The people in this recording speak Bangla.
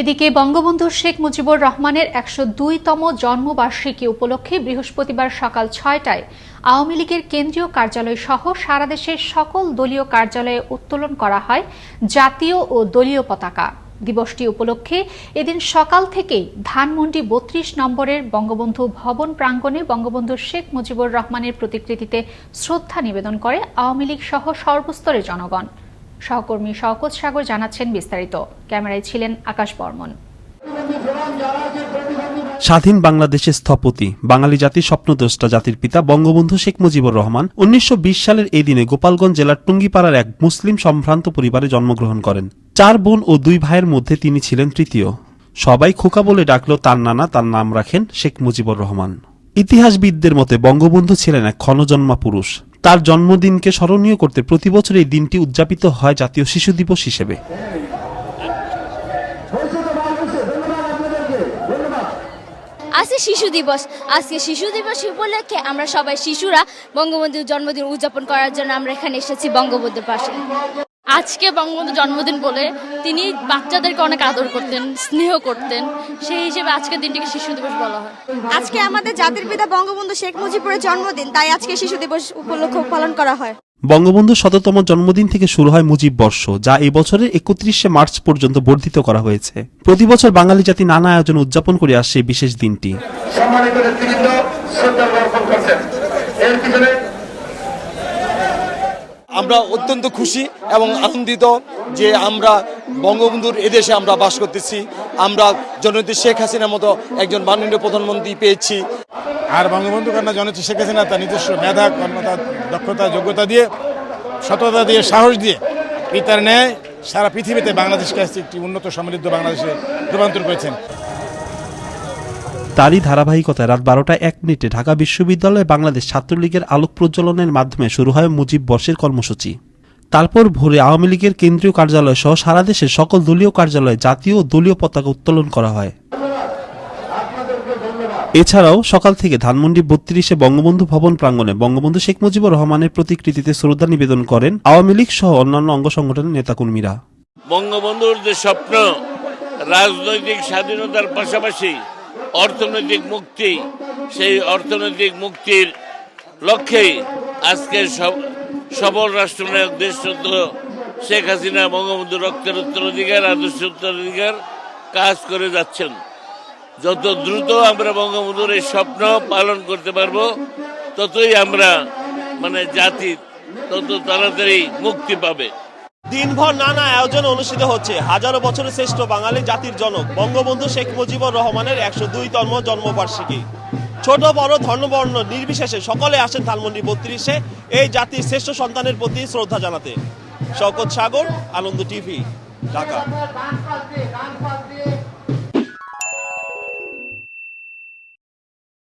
এদিকে বঙ্গবন্ধু শেখ মুজিবুর রহমানের একশো দুইতম জন্মবার্ষিকী উপলক্ষে বৃহস্পতিবার সকাল ছয়টায় আওয়ামী লীগের কেন্দ্রীয় কার্যালয় সহ সারা দেশের সকল দলীয় কার্যালয়ে উত্তোলন করা হয় জাতীয় ও দলীয় পতাকা। দিবসটি উপলক্ষে এদিন সকাল থেকেই ধানমন্ডি বত্রিশ নম্বরের বঙ্গবন্ধু ভবন প্রাঙ্গণে বঙ্গবন্ধু শেখ মুজিবুর রহমানের প্রতিকৃতিতে শ্রদ্ধা নিবেদন করে আওয়ামী লীগ সহ সর্বস্তরের জনগণ। সহকর্মী শওকত সাগর জানাচ্ছেন বিস্তারিত। ক্যামেরায় ছিলেন আকাশ বর্মন। স্বাধীন বাংলাদেশের স্থপতি, বাঙালি জাতির স্বপ্নদ্রষ্টা জাতির পিতা বঙ্গবন্ধু শেখ মুজিবুর রহমান উনিশশো বিশ সালের এই দিনে গোপালগঞ্জ জেলার টুঙ্গিপাড়ার এক মুসলিম সম্ভ্রান্ত পরিবারে জন্মগ্রহণ করেন। চার বোন ও দুই ভাইয়ের মধ্যে তিনি ছিলেন তৃতীয়। সবাই খোকা বলে ডাকলো তার নানা তার নাম রাখেন শেখ মুজিবুর রহমান। ইতিহাসবিদদের মতে বঙ্গবন্ধু ছিলেন এক ক্ষণজন্মা পুরুষ। তার জন্মদিনকে স্মরণীয় করতে প্রতি বছর এই দিনটি উদযাপিত হয় জাতীয় শিশু দিবস হিসেবে। আজকে শিশু দিবস। আজকে শিশু দিবস উপলক্ষে আমরা সবাই শিশুরা বঙ্গবন্ধুর জন্মদিন উদযাপন করার জন্য আমরা এখানে এসেছি বঙ্গবন্ধুর পাশে। আজকে বঙ্গবন্ধু জন্মদিন বলে তিনি বাচ্চাদেরকে অনেক আদর করতেন স্নেহ করতেন। সেই হিসেবে আজকের দিনটিকে শিশু দিবস বলা হয়। আজকে আমাদের জাতির পিতা বঙ্গবন্ধু শেখ মুজিবুরের জন্মদিন তাই আজকে শিশু দিবস উপলক্ষ পালন করা হয়। বঙ্গবন্ধুর শততম জন্মদিন থেকে শুরু হয় মুজিব বর্ষ যা এই বছরের একত্রিশে মার্চ পর্যন্ত বর্ধিত করা হয়েছে। প্রতি বছর বাঙালি জাতি নানা আয়োজন উদযাপন করে আসছে বিশেষ দিনটি। সম্মানিত নেতৃবৃন্দ শ্রদ্ধা জ্ঞাপন করছেন। এর পিছনে আমরা অত্যন্ত খুশি এবং আনন্দিত যে আমরা বঙ্গবন্ধুর এদেশে আমরা বাস করতেছি। আমরা জননেত্রী শেখ হাসিনার মতো একজন মাননীয় প্রধানমন্ত্রী পেয়েছি। আর বঙ্গবন্ধু কন্যা জননেত্রী শেখ হাসিনা তার নিজস্ব মেধা, কর্মতা, দক্ষতা, যোগ্যতা দিয়ে, সততা দিয়ে, সাহস দিয়ে পিতার ন্যায় সারা পৃথিবীতে বাংলাদেশকে একটি উন্নত, সমৃদ্ধ বাংলাদেশে রূপান্তর করেছেন। তারই ধারাবাহিকতায় রাত বারোটা এক মিনিটে ঢাকা বিশ্ববিদ্যালয়ে বাংলাদেশ ছাত্রলীগের আলোক প্রজ্বলনের মাধ্যমে শুরু হয় মুজিব বর্ষের কর্মসূচি। তারপর ভোরে আওয়ামী লীগের কেন্দ্রীয় কার্যালয় সহ সারা দেশের সকল দলীয় কার্যালয়ে জাতীয় দলীয় পতাকা উত্তোলন করা হয়। এছাড়াও সকাল থেকে ধানমন্ডি বত্রিশে বঙ্গবন্ধু ভবন প্রাঙ্গণে বঙ্গবন্ধু শেখ মুজিবুর রহমানের প্রতিকৃতিতে শ্রদ্ধা নিবেদন করেন আওয়ামী লীগ সহ অন্যান্য অঙ্গ সংগঠনের নেতাকর্মীরা। বঙ্গবন্ধুর যে স্বপ্ন, রাজনৈতিক স্বাধীনতার পাশাপাশি অর্থনৈতিক মুক্তি, সেই অর্থনৈতিক মুক্তির লক্ষ্যেই আজকে সব, সবল রাষ্ট্রনায়ক দেশরত্ন শেখ হাসিনা বঙ্গবন্ধু রক্তের উত্তরাধিকার আদর্শ উত্তরাধিকার কাজ করে যাচ্ছেন। যত দ্রুত আমরা বঙ্গবন্ধুর এই স্বপ্ন পালন করতে পারব, ততই আমরা মানে জাতি তত তাড়াতাড়ি মুক্তি পাবে। দিনভর নানা আয়োজন অনুষ্ঠিত হচ্ছে। হাজারো বছরের শ্রেষ্ঠ বাঙালি জাতির জনক, বঙ্গবন্ধু শেখ মুজিবুর রহমানের একশো দুইতম জন্মবার্ষিকী। ছোট, বড়, ধর্মবর্ণ, নির্বিশেষে সকলে আসেন ধানমন্ডি বত্রিশে এই জাতির শ্রেষ্ঠ সন্তানের প্রতি শ্রদ্ধা জানাতে। শকত সাগর, আনন্দ টিভি, ঢাকা।